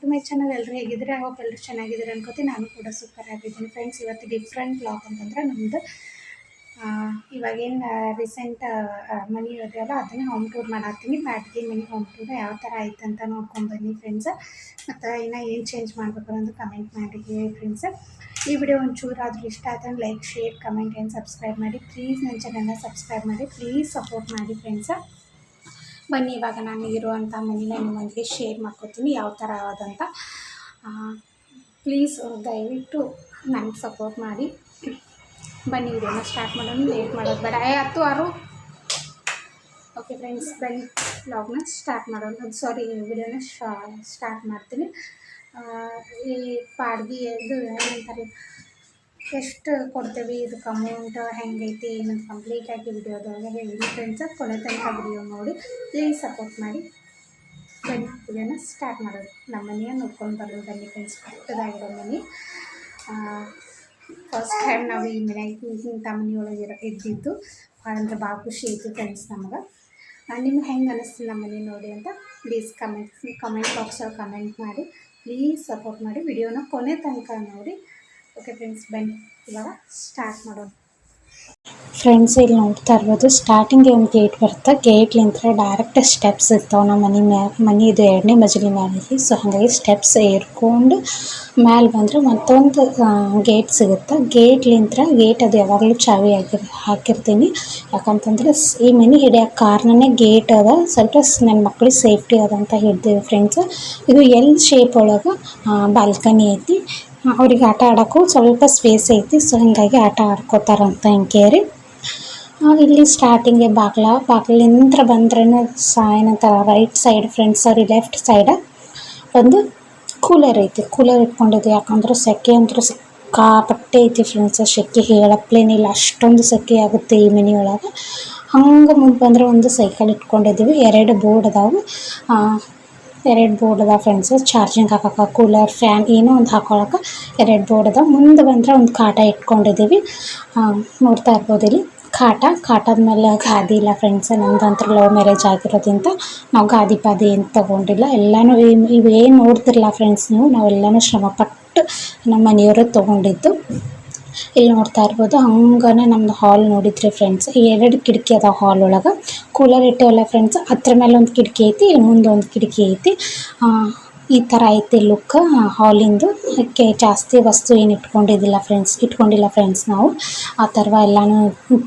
To my channel ಎಲ್ಲರೂ ಹೇಗಿದ್ರೆ hope ಎಲ್ಲರೂ ಚೆನ್ನಾಗಿದ್ದಾರೆ ಅನ್ಕೋತೀನಿ ನಾನು ಕೂಡ ಸೂಪರ್ ಆಗಿದ್ದೀನಿ. ಫ್ರೆಂಡ್ಸ್ ಇವತ್ತು ಡಿಫ್ರೆಂಟ್ ಬ್ಲಾಗ್ ಅಂತಂದ್ರೆ ನಮ್ಮದು ಇವಾಗೇನು ರೀಸೆಂಟ್ ಮನಿ ಇದೆಯಲ್ಲ ಅದನ್ನು ಹೋಮ್ ಟೂರ್ ಮಾಡತ್ತೀನಿ. ಮ್ಯಾಟ್ಗೆ ಮನಿ ಹೋಮ್ ಟೂರ್ ಯಾವ ಥರ ಆಯ್ತು ಅಂತ ನೋಡ್ಕೊಂಡು ಬನ್ನಿ ಫ್ರೆಂಡ್ಸ್ ಮತ್ತು ಇನ್ನೂ ಏನು ಚೇಂಜ್ ಮಾಡಬೇಕು ಅನ್ನೋದು ಕಮೆಂಟ್ ಮಾಡಿ ಫ್ರೆಂಡ್ಸ್ ಈ ವಿಡಿಯೋ ಒಂಚೂರು ಆದರೂ ಇಷ್ಟ ಆಯ್ತು ಲೈಕ್ ಶೇರ್ ಕಮೆಂಟ್ ಏನು ಸಬ್ಸ್ಕ್ರೈಬ್ ಮಾಡಿ. ಪ್ಲೀಸ್ ನನ್ನ ಚಾನಲ್ನ ಸಬ್ಸ್ಕ್ರೈಬ್ ಮಾಡಿ. ಪ್ಲೀಸ್ ಸಪೋರ್ಟ್ ಮಾಡಿ ಫ್ರೆಂಡ್ಸ ಬನ್ನಿ, ಇವಾಗ ನಾನು ಇರುವಂಥ ಮನೆ ನಿಮ್ಮೊಂದಿಗೆ ಶೇರ್ ಮಾಡ್ಕೊತೀನಿ, ಯಾವ ಥರ ಆದಂತ. ಪ್ಲೀಸ್ ದಯವಿಟ್ಟು ನನಗೆ ಸಪೋರ್ಟ್ ಮಾಡಿ. ಬನ್ನಿ ವಿಡಿಯೋನ ಸ್ಟಾರ್ಟ್ ಮಾಡೋಣ ಲೇಟ್ ಮಾಡೋದು ಬೇಡ. ಏ ಹತ್ತು ಆರು ಓಕೆ ಫ್ರೆಂಡ್ಸ್ ಬನ್ನಿ ವ್ಲಾಗ್ನ ಸ್ಟಾರ್ಟ್ ಮಾಡೋಣ. ಸಾರಿ ವಿಡಿಯೋನ ಸ್ಟಾರ್ಟ್ ಮಾಡ್ತೀನಿ. ಈ ಪಾಡ್ಗಿ ಇದು ಏನಂತಾರೆ? ಎಷ್ಟು ಕೊಡ್ತೇವೆ? ಇದಕ್ಕೆ ಅಮೌಂಟ್ ಹೆಂಗೈತಿ? ಏನಂತ ಕಂಪ್ಲೀಟಾಗಿ ವಿಡಿಯೋದಾಗ ಹೇಳಿ. ಫ್ರೆಂಡ್ಸ್ ಕೊನೆ ತನಕ ವಿಡಿಯೋ ನೋಡಿ. ಪ್ಲೀಸ್ ಸಪೋರ್ಟ್ ಮಾಡಿ. ಬನ್ನಿ ವಿಡಿಯೋನ ಸ್ಟಾರ್ಟ್ ಮಾಡೋದು. ನಮ್ಮ ಮನೆಯ ನೋಡ್ಕೊಂಡು ಬರೋದು ಬನ್ನಿ ಫ್ರೆಂಡ್ಸ್ ಪಕ್ಕದಾಗಿರೋ ಮನೆ. ಫಸ್ಟ್ ಟೈಮ್ ನಾವು ಈ ಮನೆ, ಇಂಥ ಮನೆಯೊಳಗೆ ಇರೋ, ಇದ್ದಿದ್ದು. ಅಂದ್ರೆ ಭಾಳ ಖುಷಿ ಇತ್ತು ಫ್ರೆಂಡ್ಸ್ ನಮಗೆ. ನಿಮ್ಗೆ ಹೆಂಗೆ ಅನ್ನಿಸ್ತು ನಮ್ಮ ಮನೆ ನೋಡಿ ಅಂತ ಪ್ಲೀಸ್ ಕಮೆಂಟ್ ಕಮೆಂಟ್ ಬಾಕ್ಸಲ್ಲಿ ಕಮೆಂಟ್ ಮಾಡಿ. ಪ್ಲೀಸ್ ಸಪೋರ್ಟ್ ಮಾಡಿ. ವಿಡಿಯೋನ ಕೊನೆ ತನಕ ನೋಡಿ. ಓಕೆ ಫ್ರೆಂಡ್ಸ್ ಬನ್ನಿ ಇವಾಗ ಸ್ಟಾರ್ಟ್ ಮಾಡೋಣ. ಫ್ರೆಂಡ್ಸ್ ಇಲ್ಲಿ ನೋಡ್ತಾ ಇರ್ಬೋದು ಸ್ಟಾರ್ಟಿಂಗ್ ಒಂದು ಗೇಟ್ ಬರುತ್ತೆ. ಗೇಟ್ಲಿಂದ ಡೈರೆಕ್ಟ್ ಸ್ಟೆಪ್ಸ್ ಇರ್ತಾವೆ. ನಮ್ಮ ಮನೆ ಮ್ಯಾಲ ಮನೆ ಇದು ಎರಡನೇ ಮಜಲಿ ಮ್ಯಾಲೆ ಸೊ ಹಾಗಾಗಿ ಸ್ಟೆಪ್ಸ್ ಏರ್ಕೊಂಡು ಮ್ಯಾಲೆ ಬಂದರೆ ಮತ್ತೊಂದು ಗೇಟ್ ಸಿಗುತ್ತೆ. ಗೇಟ್ಲಿಂದ ಗೇಟ್ ಅದು ಯಾವಾಗಲೂ ಚಾವಿ ಹಾಕಿರ್ ಹಾಕಿರ್ತೀನಿ. ಯಾಕಂತಂದ್ರೆ ಈ ಮನೆ ಹಿಡಿಯೋ ಕಾರಣನೇ ಗೇಟ್ ಅದ. ಸ್ವಲ್ಪ ನನ್ನ ಮಕ್ಳಿಗೆ ಸೇಫ್ಟಿ ಅದ ಅಂತ ಹೇಳ್ತೀವಿ ಫ್ರೆಂಡ್ಸ್ ಇದು ಎಲ್ ಶೇಪ್ ಒಳಗೆ ಬಾಲ್ಕನಿ ಐತಿ. ಅವ್ರಿಗೆ ಆಟ ಆಡೋಕ್ಕೂ ಸ್ವಲ್ಪ ಸ್ಪೇಸ್ ಐತಿ ಸೊ ಹೀಗಾಗಿ ಆಟ ಆಡ್ಕೋತಾರಂತ ಹಿಂಗೇರಿ ಇಲ್ಲಿ ಸ್ಟಾರ್ಟಿಂಗೆ ಬಾಗ್ಲ ಬಾಗ್ಲಿಂದ ಬಂದ್ರೆ ಸಾ, ಏನಂತಾರೆ right side friends sorry left side ಒಂದು ಕೂಲರ್ ಐತಿ. ಕೂಲರ್ ಇಟ್ಕೊಂಡಿದ್ದೆ ಯಾಕಂದ್ರೆ ಸೆಕೆ ಅಂತೂ ಸಿಕ್ಕಾಪಟ್ಟೆ ಐತಿ ಫ್ರೆಂಡ್ಸ್ ಸೆಕೆ ಹೇಳಪ್ಲೇನಿಲ್ಲ ಅಷ್ಟೊಂದು ಸೆಕೆ ಆಗುತ್ತೆ ಈ ಮನೆಯೊಳಗೆ ಹಂಗೆ ಮುಂದೆ ಬಂದರೆ ಒಂದು ಸೈಕಲ್ ಇಟ್ಕೊಂಡಿದ್ದೀವಿ, ಎರಡು ಬೋರ್ಡ್ ಅದಾವೆ. ಎರಡು ಬೋರ್ಡ್ ಅದ ಫ್ರೆಂಡ್ಸ್ ಚಾರ್ಜಿಂಗ್ ಹಾಕಕ್ಕೆ ಕೂಲರ್ ಫ್ಯಾನ್ ಏನೋ ಒಂದು ಹಾಕೊಳಕ ಎರಡು ಬೋರ್ಡ್ ಅದ ಮುಂದೆ ಬಂದ್ರೆ ಒಂದು ಕಾಟ ಇಟ್ಕೊಂಡಿದ್ದೀವಿ ನೋಡ್ತಾ ಇರ್ಬೋದು ಇಲ್ಲಿ. ಕಾಟ, ಕಾಟದ ಮೇಲೆ ಗಾದಿ ಇಲ್ಲ ಫ್ರೆಂಡ್ಸ್ ನಮ್ದಂತ್ರ ಲವ್ ಮ್ಯಾರೇಜ್ ಆಗಿರೋದಿಂತ ನಾವು ಗಾದಿ ಪಾದಿ ಏನು ತೊಗೊಂಡಿಲ್ಲ. ಎಲ್ಲನೂ ಇವು ಇವೇನು ನೋಡ್ತಿರಲ್ಲ ಫ್ರೆಂಡ್ಸ್ ನೀವು, ನಾವೆಲ್ಲನೂ ಶ್ರಮಪಟ್ಟು ನಮ್ಮ ಮನೆಯವರು ತೊಗೊಂಡಿದ್ದು. ಇಲ್ಲಿ ನೋಡ್ತಾ ಇರ್ಬೋದು, ಹಂಗಾನೆ ನಮ್ದು ಹಾಲ್ ನೋಡಿದ್ರಿ ಫ್ರೆಂಡ್ಸ್ ಎರಡು ಕಿಟಕಿ ಅದ ಹಾಲ್ ಒಳಗೆ. ಕೂಲರ್ ಇಟ್ಟಿವಲ್ಲ ಫ್ರೆಂಡ್ಸ್ ಹತ್ರ ಮೇಲೆ ಒಂದು ಕಿಟಕಿ ಐತಿ ಇಲ್ಲಿ ಮುಂದೆ ಒಂದು ಕಿಟಕಿ ಐತಿ. ಈ ಥರ ಐತಿ ಲುಕ್ ಹಾಲಿಂದು ಅದಕ್ಕೆ ಜಾಸ್ತಿ ವಸ್ತು ಏನು ಇಟ್ಕೊಂಡಿದ್ದಿಲ್ಲ ಫ್ರೆಂಡ್ಸ್ ಇಟ್ಕೊಂಡಿಲ್ಲ ಫ್ರೆಂಡ್ಸ್ ನಾವು. ಆ ಥರ ಎಲ್ಲನೂ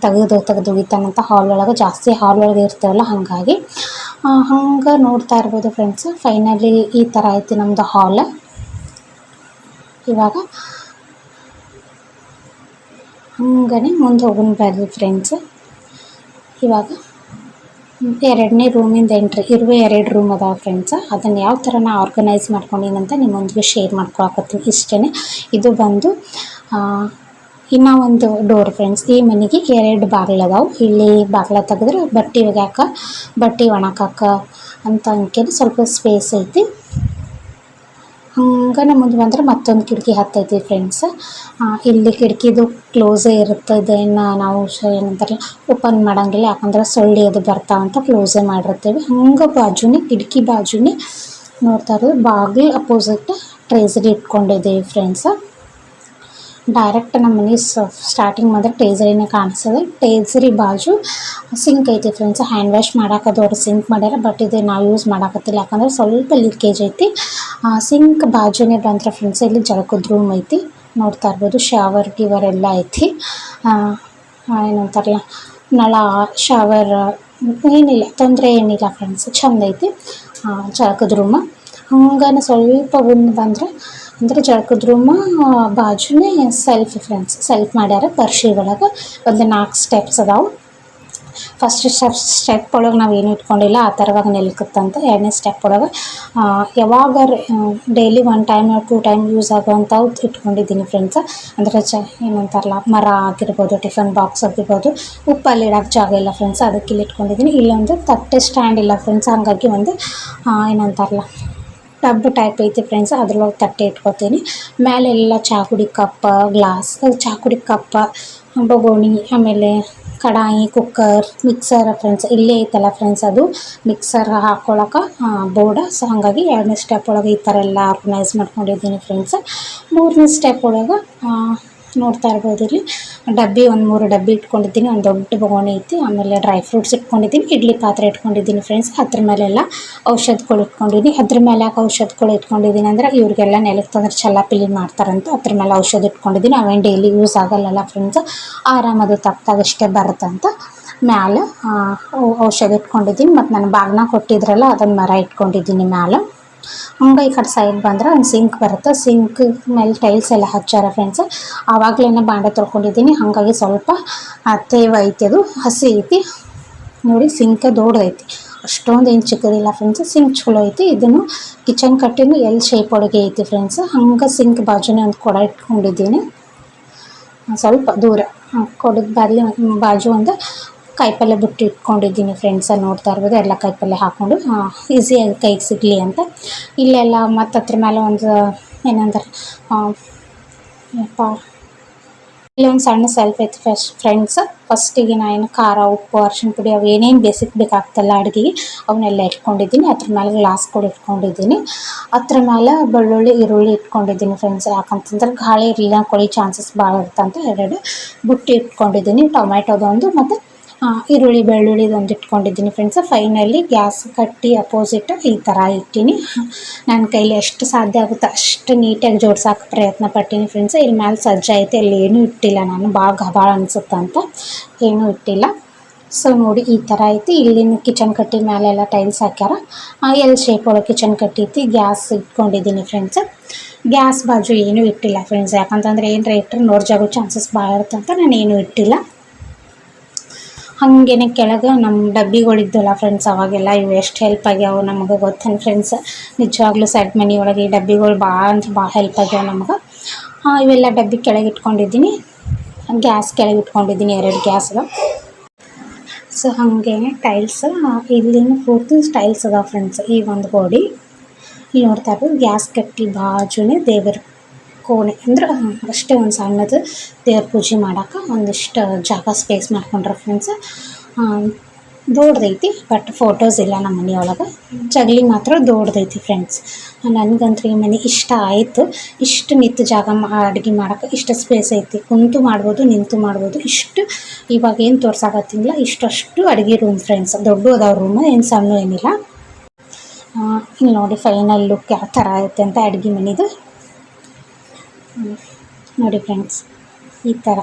ತೆಗೆದು ತೆಗೆದು ಒಗಿತಾನಂತ ಹಾಲ್ ಒಳಗೆ. ಜಾಸ್ತಿ ಹಾಲ್ ಒಳಗೆ ಇರ್ತೇವಲ್ಲ ಹಾಗಾಗಿ. ಹಂಗೆ ನೋಡ್ತಾ ಇರ್ಬೋದು ಫ್ರೆಂಡ್ಸ್ ಫೈನಲಿ ಈ ಥರ ಐತಿ ನಮ್ಮದು ಹಾಲ್ ಇವಾಗ ಹಂಗನೆ ಮುಂದೆ ಹೋಗೋಣ ಬರ್ರಿ ಫ್ರೆಂಡ್ಸ್ ಇವಾಗ ಎರಡನೇ ರೂಮಿಂದ ಎಂಟ್ರಿ ಇರುವ ಎರಡು ರೂಮ್ ಅದಾವೆ ಫ್ರೆಂಡ್ಸ್ ಅದನ್ನು ಯಾವ ಥರ ನಾ ಆರ್ಗನೈಸ್ ಮಾಡ್ಕೊಂಡಿನಂತ ನಿಮ್ಮೊಂದಿಗೆ ಶೇರ್ ಮಾಡ್ಕೊಳಕತ್ತೀನಿ. ಇಷ್ಟೇ ಇದು ಬಂದು ಇನ್ನೂ ಒಂದು ಡೋರ್ ಫ್ರೆಂಡ್ಸ್ ಈ ಮನೆಗೆ ಎರಡು ಬಾಗ್ಲು ಅದಾವೆ. ಇಲ್ಲಿ ಬಾಗಿಲ ತೆಗೆದ್ರೆ ಬಟ್ಟೆ ಒಗ್ಯಾಕ ಬಟ್ಟೆ ಒಣಗಾಕ ಅಂತ ಅಂಕೇಳಿ ಸ್ವಲ್ಪ ಸ್ಪೇಸ್ ಐತಿ. ಹಂಗನೆ ಮುಂದೆ ಬಂದ್ರೆ ಮತ್ತೊಂದು ಕಿಟಕಿ ಹತ್ತೈತಿ ಫ್ರೆಂಡ್ಸ್ ಇಲ್ಲಿ ಕಿಟಕಿದು ಕ್ಲೋಸೇ ಇರುತ್ತೆ, ಇದೇನು ನಾವು ಏನಂತಾರೆ ಓಪನ್ ಮಾಡೋಂಗಿಲ್ಲ, ಯಾಕಂದ್ರೆ ಸೊಳ್ಳೆ ಅದು ಬರ್ತಾವಂತ ಕ್ಲೋಸೇ ಮಾಡಿರ್ತೀವಿ. ಹಂಗೆ ಬಾಜುನೇ, ಕಿಟಕಿ ಬಾಜುನೇ ನೋಡ್ತಾ ಇರೋದು. ಬಾಗಿಲು ಅಪೋಸಿಟ್ ಟ್ರೇಸರಿ ಇಟ್ಕೊಂಡಿದ್ದೀವಿ ಫ್ರೆಂಡ್ಸ್ ಡೈರೆಕ್ಟ್ ನಮ್ಮ ಮನೆ ಸ್ಟಾರ್ಟಿಂಗ್ ಮಾತ್ರ ಟೇಸರಿನೇ ಕಾಣಿಸ್ತದೆ. ಟೇಸರಿ ಬಾಜು ಸಿಂಕ್ ಐತಿ ಫ್ರೆಂಡ್ಸ್ ಹ್ಯಾಂಡ್ ವಾಶ್ ಮಾಡಾಕದವ್ರು ಸಿಂಕ್ ಮಾಡ್ಯಾರ ಬಟ್ ಇದು ನಾವು ಯೂಸ್ ಮಾಡಾಕತ್ತಿಲ್ಲ. ಯಾಕಂದ್ರೆ ಸ್ವಲ್ಪ ಲೀಕೇಜ್ ಐತಿ. ಸಿಂಕ್ ಬಾಜುನೇ ಬಂದ್ರೆ ಫ್ರೆಂಡ್ಸ್ ಇಲ್ಲಿ ಜಳಕದ ರೂಮ್ ಐತಿ. ನೋಡ್ತಾ ಇರ್ಬೋದು ಶವರ್ ಗಿವರ್ ಎಲ್ಲ ಐತಿ. ಏನಂತಾರಲ್ಲ, ನಳ ಶವರ್ ಏನಿಲ್ಲ, ತೊಂದರೆ ಏನಿಲ್ಲ ಫ್ರೆಂಡ್ಸ್ ಚಂದ ಐತಿ. ಜಳಕದ ರೂಮ ಹಂಗನ ಸ್ವಲ್ಪ ಮುಂದೆ ಬಂದರೆ ಅಂದರೆ ಜಳಕದ ರೂಮ ಬಾಜುನೇ ಸೆಲ್ಫ್ ಫ್ರೆಂಡ್ಸ್ ಸೆಲ್ಫ್ ಮಾಡ್ಯಾರ ಪರ್ಶಿ ಒಳಗೆ. ಒಂದು ನಾಲ್ಕು ಸ್ಟೆಪ್ಸ್ ಅದಾವೆ. ಫಸ್ಟ್ ಸ್ಟೆಪ್ ಸ್ಟೆಪ್ ಒಳಗೆ ನಾವು ಏನು ಇಟ್ಕೊಂಡಿಲ್ಲ, ಆ ಥರವಾಗ ನಿಲ್ಕತ್ತಂತ ಎರಡನೇ ಸ್ಟೆಪ್ ಒಳಗೆ. ಯಾವಾಗ daily one time two time use ಆಗುವಂಥವು ಇಟ್ಕೊಂಡಿದ್ದೀನಿ ಫ್ರೆಂಡ್ಸ್ ಅಂದರೆ ಚ, ಏನಂತಾರಲ್ಲ, ಮರ ಆಗಿರ್ಬೋದು ಟಿಫನ್ ಬಾಕ್ಸ್ ಆಗಿರ್ಬೋದು ಉಪ್ಪಲ್ಲಿ ಇಡೋಕ್ಕೆ ಜಾಗ ಇಲ್ಲ ಫ್ರೆಂಡ್ಸ್ ಅದಕ್ಕೆ ಇಲ್ಲಿ ಇಟ್ಕೊಂಡಿದ್ದೀನಿ. ಇಲ್ಲೊಂದು ತಟ್ಟೆ ಸ್ಟ್ಯಾಂಡ್ ಇಲ್ಲ ಫ್ರೆಂಡ್ಸ್ ಹಾಗಾಗಿ ಒಂದು ಏನಂತಾರಲ್ಲ ಟಬ್ ಟೈಪ್ ಐತಿ ಫ್ರೆಂಡ್ಸ್ ಅದ್ರೊಳಗೆ ತಟ್ಟೆ ಇಟ್ಕೊತೀನಿ. ಮೇಲೆಲ್ಲ ಚಾಕುಡಿ ಕಪ್ಪ ಗ್ಲಾಸ್ ಚಾಕುಡಿ ಕಪ್ಪ, ಬೊಗೋಣಿ, ಆಮೇಲೆ ಕಡಾಯಿ ಕುಕ್ಕರ್ ಮಿಕ್ಸರ್ ಫ್ರೆಂಡ್ಸ್ ಇಲ್ಲೇ ಐತಲ್ಲ ಫ್ರೆಂಡ್ಸ್ ಅದು. ಮಿಕ್ಸರ್ ಹಾಕ್ಕೊಳಕ್ಕೆ ಬೋರ್ಡ. ಸೊ ಹಾಗಾಗಿ ಎರಡನೇ ಸ್ಟೆಪ್ ಒಳಗೆ ಈ ಥರ ಎಲ್ಲ ಆರ್ಗನೈಸ್ ಮಾಡ್ಕೊಂಡಿದ್ದೀನಿ ಫ್ರೆಂಡ್ಸ್ ಮೂರನೇ ಸ್ಟೆಪ್ ಒಳಗೆ ನೋಡ್ತಾ ಇರ್ಬೋದು ಇಲ್ಲಿ ಡಬ್ಬಿ ಒಂದು ಮೂರು ಡಬ್ಬಿ ಇಟ್ಕೊಂಡಿದ್ದೀನಿ, ಒಂದು ದೊಡ್ಡ ಬಗೋಣಿ ಐತಿ, ಆಮೇಲೆ ಡ್ರೈ ಫ್ರೂಟ್ಸ್ ಇಟ್ಕೊಂಡಿದ್ದೀನಿ, ಇಡ್ಲಿ ಪಾತ್ರೆ ಇಟ್ಕೊಂಡಿದ್ದೀನಿ ಫ್ರೆಂಡ್ಸ್ ಅದ್ರ ಮೇಲೆಲ್ಲ ಔಷಧಗಳು ಇಟ್ಕೊಂಡಿದ್ದೀನಿ. ಅದ್ರ ಮೇಲೆ ಯಾಕೆ ಔಷಧಗಳು ಇಟ್ಕೊಂಡಿದ್ದೀನಿ ಅಂದರೆ ಇವ್ರಿಗೆಲ್ಲ ನೆಲಕ್ಕೆ ತಂದ್ರೆ ಚಲ್ಲಾಪಿಲಿ ಮಾಡ್ತಾರಂತ, ಅದ್ರ ಮೇಲೆ ಔಷಧ ಇಟ್ಕೊಂಡಿದ್ದೀನಿ. ಅವೇನು ಡೈಲಿ ಯೂಸ್ ಆಗಲ್ಲಲ್ಲ ಫ್ರೆಂಡ್ಸ್ ಆರಾಮದು ತಪ್ಪಾಗಷ್ಟೇ ಬರುತ್ತಂತ ಮ್ಯಾಲೆ ಔಷಧ ಇಟ್ಕೊಂಡಿದ್ದೀನಿ. ಮತ್ತು ನನ್ನ ಬಾಗ್ನ ಕೊಟ್ಟಿದ್ರಲ್ಲ ಅದನ್ನು ಮರ ಇಟ್ಕೊಂಡಿದ್ದೀನಿ ಮ್ಯಾಲೆ. ಹಂಗೆ ಈ ಕಡೆ ಸೈಡ್ ಬಂದ್ರೆ ಒಂದು ಸಿಂಕ್ ಬರುತ್ತೆ. ಸಿಂಕ್ ಮೇಲೆ ಟೈಲ್ಸ್ ಎಲ್ಲ ಹಚ್ಚಾರ ಫ್ರೆಂಡ್ಸ್ ಆವಾಗಲೇ ಬಾಂಡೆ ತೊಳ್ಕೊಂಡಿದ್ದೀನಿ. ಹಾಗಾಗಿ ಸ್ವಲ್ಪ ತೇವ ಐತಿ ಅದು ಹಸಿ ಐತಿ. ನೋಡಿ ಸಿಂಕ್ ದೊಡ್ಡದೈತಿ ಅಷ್ಟೊಂದು ಏನು ಚಿಕ್ಕದಿಲ್ಲ ಫ್ರೆಂಡ್ಸ್ ಸಿಂಕ್ ಚಲೋ ಐತಿ. ಇದನ್ನು ಕಿಚನ್ ಕಟ್ಟಿನ ಎಲ್ ಶೇಪ್ ಒಳಗೆ ಐತಿ ಫ್ರೆಂಡ್ಸ್ ಹಂಗೆ ಸಿಂಕ್ ಬಾಜುನೇ ಒಂದು ಕೊಡ ಇಟ್ಕೊಂಡಿದ್ದೀನಿ. ಸ್ವಲ್ಪ ದೂರ. ಕೊಡದ ಬಾರ್ಲಿ ಬಾಜು ಒಂದು ಕಾಯಿಪಲ್ಯ ಬಿಟ್ಟು ಇಟ್ಕೊಂಡಿದ್ದೀನಿ ಫ್ರೆಂಡ್ಸ ನೋಡ್ತಾ ಇರ್ಬೋದು, ಎಲ್ಲ ಕಾಯಿಪಲ್ಯ ಹಾಕ್ಕೊಂಡು ಈಸಿಯಾಗಿ ಕೈಗೆ ಸಿಗಲಿ ಅಂತ. ಇಲ್ಲೆಲ್ಲ ಮತ್ತು ಅದ್ರ ಮೇಲೆ ಒಂದು, ಏನಂದ್ರೆ ಯಪ್ಪ ಇಲ್ಲಿ ಒಂದು ಸಣ್ಣ ಸೆಲ್ಫ್ ಐತಿ ಫಸ್ಟ್ ಫ್ರೆಂಡ್ಸ್ ಫಸ್ಟಿಗೆ ನಾನು ಖಾರ, ಉಪ್ಪು, ಅರ್ಶಿಣ ಪುಡಿ ಅವು ಏನೇನು ಬೇಸಿಕ್ ಬೇಕಾಗ್ತಲ್ಲ ಅಡುಗೆಗೆ, ಅವನ್ನೆಲ್ಲ ಇಟ್ಕೊಂಡಿದ್ದೀನಿ. ಅದ್ರ ಮೇಲೆ ಗ್ಲಾಸ್ ಕೂಡ ಇಟ್ಕೊಂಡಿದ್ದೀನಿ. ಅದ್ರ ಮೇಲೆ ಬೆಳ್ಳುಳ್ಳಿ, ಈರುಳ್ಳಿ ಇಟ್ಕೊಂಡಿದ್ದೀನಿ ಫ್ರೆಂಡ್ಸ್ ಯಾಕಂತಂದ್ರೆ ಗಾಳಿ ಇರಲಿಲ್ಲ, ಕೊಳಿ ಚಾನ್ಸಸ್ ಭಾಳ ಇರ್ತಂತ. ಎರಡು ಬುಟ್ಟಿ ಇಟ್ಕೊಂಡಿದ್ದೀನಿ. ಟೊಮೆಟೊದೊಂದು ಮತ್ತು ಈರುಳ್ಳಿ ಬೆಳ್ಳುಳ್ಳಿದೊಂದು ಇಟ್ಕೊಂಡಿದ್ದೀನಿ ಫ್ರೆಂಡ್ಸ್ ಫೈನಲಿ ಗ್ಯಾಸ್ ಕಟ್ಟಿ ಅಪೋಸಿಟ್ ಈ ಥರ ಇಟ್ಟೀನಿ. ನನ್ನ ಕೈಲಿ ಎಷ್ಟು ಸಾಧ್ಯ ಆಗುತ್ತೆ ಅಷ್ಟು ನೀಟಾಗಿ ಜೋಡ್ಸೋಕೆ ಪ್ರಯತ್ನ ಪಟ್ಟೀನಿ ಫ್ರೆಂಡ್ಸ್ ಇಲ್ಲಿ ಮೇಲೆ ಸಜ್ಜ ಐತೆ ಅಲ್ಲಿ ಏನೂ ಇಟ್ಟಿಲ್ಲ ನಾನು. ಭಾಳ ಗಬಾಳ ಅನಿಸುತ್ತಂತ ಏನೂ ಇಟ್ಟಿಲ್ಲ. ಸೊ ನೋಡಿ ಈ ಥರ ಐತಿ. ಇಲ್ಲಿನ ಕಿಚನ್ ಕಟ್ಟಿ ಮೇಲೆಲ್ಲ ಟೈಲ್ಸ್ ಹಾಕ್ಯಾರ. ಎಲ್ಲಿ ಶೇಪ್ ಒಳಗೆ ಕಿಚನ್ ಕಟ್ಟಿ ಐತಿ ಗ್ಯಾಸ್ ಇಟ್ಕೊಂಡಿದ್ದೀನಿ ಫ್ರೆಂಡ್ಸ್ ಗ್ಯಾಸ್ ಬಾಜು ಏನೂ ಇಟ್ಟಿಲ್ಲ ಫ್ರೆಂಡ್ಸ್ ಯಾಕಂತಂದ್ರೆ ಏನರ ಇಟ್ಟರೆ ನೋಡ್ಜಾಗೋ ಚಾನ್ಸಸ್ ಭಾಳ ಇರುತ್ತಂತ ನಾನು ಏನೂ ಇಟ್ಟಿಲ್ಲ. ಹಾಗೇನೆ ಕೆಳಗೆ ನಮ್ಮ ಡಬ್ಬಿಗಳಿದ್ದಲ್ಲ ಫ್ರೆಂಡ್ಸ್ ಅವಾಗೆಲ್ಲ ಇವು ಎಷ್ಟು ಹೆಲ್ಪ್ ಆಗ್ಯಾವ ನಮಗೆ ಗೊತ್ತೇನು ಫ್ರೆಂಡ್ಸ್ ನಿಜವಾಗ್ಲೂ ಸೈಡ್ ಮನೆಯೊಳಗೆ ಒಳಗೆ ಈ ಡಬ್ಬಿಗಳು ಭಾಳ ಅಂದ್ರೆ ಭಾಳ ಹೆಲ್ಪ್ ಆಗ್ಯಾವ ನಮ್ಗೆ. ಇವೆಲ್ಲ ಡಬ್ಬಿ ಕೆಳಗೆ ಇಟ್ಕೊಂಡಿದ್ದೀನಿ. ಗ್ಯಾಸ್ ಕೆಳಗೆ ಇಟ್ಕೊಂಡಿದ್ದೀನಿ, ಎರಡು ಗ್ಯಾಸ್ಗೆ ಸೊ ಹಾಗೇನೆ ಟೈಲ್ಸ್ ಇಲ್ಲಿನ ಪೂರ್ತಿ ಟೈಲ್ಸ್ ಅದಾವೆ ಫ್ರೆಂಡ್ಸ್ ಈ ಒಂದು ಗೋಡಿ. ಇಲ್ಲಿ ನೋಡ್ತಾ ಇರ್ಬೋದು ಗ್ಯಾಸ್ ಕಟ್ಟಿ ಬಾಜುನೇ ದೇವರ ಕೋಣೆ ಅಂದ್ರೆ ಅಷ್ಟೇ ಒಂದು ಸಣ್ಣದು ದೇವ್ರ ಪೂಜೆ ಮಾಡೋಕೆ ಒಂದಿಷ್ಟು ಜಾಗ ಸ್ಪೇಸ್ ಮಾಡ್ಕೊಂಡ್ರೆ ಫ್ರೆಂಡ್ಸ್ ದೊಡ್ಡದೈತಿ ಬಟ್ ಫೋಟೋಸ್ ಇಲ್ಲ ನಮ್ಮ ಮನೆಯೊಳಗೆ ಜಗಲಿ ಮಾತ್ರ ದೊಡ್ಡದೈತಿ ಫ್ರೆಂಡ್ಸ್ ನನಗಂತೂ ಈ ಮನೆ ಇಷ್ಟ ಆಯಿತು. ಇಷ್ಟು ನಿಂತು ಜಾಗ ಅಡುಗೆ ಮಾಡೋಕೆ ಇಷ್ಟು ಸ್ಪೇಸ್ ಐತಿ. ಕುಂತು ಮಾಡ್ಬೋದು, ನಿಂತು ಮಾಡ್ಬೋದು, ಇಷ್ಟು ಇವಾಗ ಏನು ತೋರ್ಸಾಕತ್ತಿಲ್ಲ ಇಷ್ಟಷ್ಟು ಅಡುಗೆ ರೂಮ್ ಫ್ರೆಂಡ್ಸ್ ದೊಡ್ಡ ಅದಾವ ರೂಮ್ ಏನು ಸಣ್ಣ ಏನಿಲ್ಲ. ಇಲ್ಲಿ ನೋಡಿ ಫೈನಲ್ ಲುಕ್ ಯಾವ ಥರ ಐತೆ ಅಂತ ಅಡುಗೆ ಮನೆದು. ನೋಡಿ ಫ್ರೆಂಡ್ಸ್ ಈ ಥರ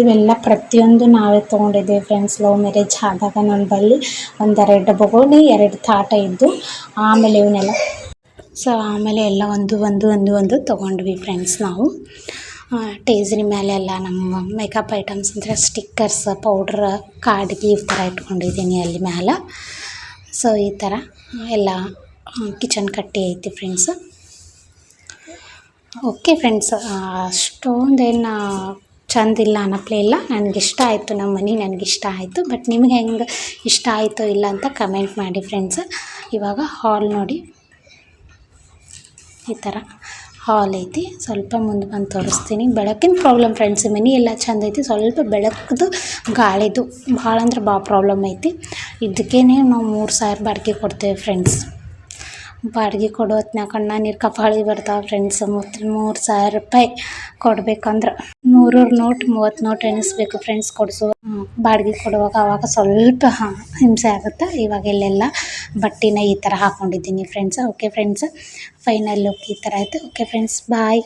ಇವೆಲ್ಲ ಪ್ರತಿಯೊಂದು ನಾವೇ ತೊಗೊಂಡಿದ್ದೀವಿ ಫ್ರೆಂಡ್ಸ್ ಲವ್ ಮ್ಯಾರೇಜ್ ಆದಾಗ ನನ್ನ ಬಳಿ ಒಂದೆರಡು ಬಗೋಣಿ, ಎರಡು ತಾಟ ಇದ್ದು ಆಮೇಲೆ ಇವನ್ನೆಲ್ಲ. ಸೊ ಆಮೇಲೆ ಎಲ್ಲ ಒಂದು ಒಂದು ಒಂದು ಒಂದು ತೊಗೊಂಡ್ವಿ ಫ್ರೆಂಡ್ಸ್ ನಾವು. ಟೇಜ್ರಿ ಮೇಲೆ ಎಲ್ಲ ನಮ್ಮ ಮೇಕಪ್ ಐಟಮ್ಸ್ ಅಂದರೆ ಸ್ಟಿಕ್ಕರ್ಸ್ ಪೌಡ್ರ್ ಕಾಡ್ಗಿ ಈ ಥರ ಇಟ್ಕೊಂಡಿದ್ದೀನಿ ಅಲ್ಲಿ ಮೇಲೆ ಸೊ ಈ ಥರ ಎಲ್ಲ ಕಿಚನ್ ಕಟ್ಟಿ ಐತಿ ಫ್ರೆಂಡ್ಸ್ ಓಕೆ ಫ್ರೆಂಡ್ಸ್ ಅಷ್ಟೊಂದೇನು ಚಂದ ಇಲ್ಲ ಅನ್ನಪ್ಲೇ ಇಲ್ಲ. ನನಗೆ ಇಷ್ಟ ಆಯಿತು ನಮ್ಮ ಮನೆ ಇಷ್ಟ ಆಯಿತು. ಬಟ್ ನಿಮ್ಗೆ ಹೆಂಗೆ ಇಷ್ಟ ಆಯಿತು ಇಲ್ಲ ಅಂತ ಕಮೆಂಟ್ ಮಾಡಿ ಫ್ರೆಂಡ್ಸ್. ಇವಾಗ ಹಾಲ್ ನೋಡಿ. ಈ ಥರ ಹಾಲ್ ಐತಿ. ಸ್ವಲ್ಪ ಮುಂದೆ ಬಂದು ತೋರಿಸ್ತೀನಿ. ಬೆಳಕಿನ ಪ್ರಾಬ್ಲಮ್ ಫ್ರೆಂಡ್ಸ್ ಮನೆ ಎಲ್ಲ ಚಂದ ಐತಿ. ಸ್ವಲ್ಪ ಬೆಳಕದು, ಗಾಳಿದು ಭಾಳ ಅಂದ್ರೆ ಭಾಳ ಪ್ರಾಬ್ಲಮ್ ಐತಿ. ಇದಕ್ಕೇನೆ ನಾವು ಮೂರು ಸಾವಿರ ಬಾಡಿಗೆ ಕೊಡ್ತೇವೆ ಫ್ರೆಂಡ್ಸ್ ಬಾಡಿಗೆ ಕೊಡೋ ಹೊತ್ನಾಗ ಕಣ್ಣ ನೀರು ಕಪಾಳಿ ಬರ್ತಾವೆ ಫ್ರೆಂಡ್ಸ್ ಮೂತ್ರ ಮೂರು ಸಾವಿರ ರೂಪಾಯಿ ಕೊಡ್ಬೇಕಂದ್ರೆ. ನೂರೂರು ನೋಟ್, ಮೂವತ್ತು ನೋಟ್ ಎಣಿಸ್ಬೇಕು ಫ್ರೆಂಡ್ಸ್ ಕೊಡ್ಸು. ಬಾಡಿಗೆ ಕೊಡುವಾಗ ಅವಾಗ ಸ್ವಲ್ಪ ಹಿಂಸೆ ಆಗುತ್ತೆ? ಇವಾಗ ಇಲ್ಲೆಲ್ಲ ಬಟ್ಟಿನ ಈ ಥರ ಹಾಕೊಂಡಿದ್ದೀನಿ friends okay friends final look ಈ ಥರ ಆಯಿತು. Okay friends bye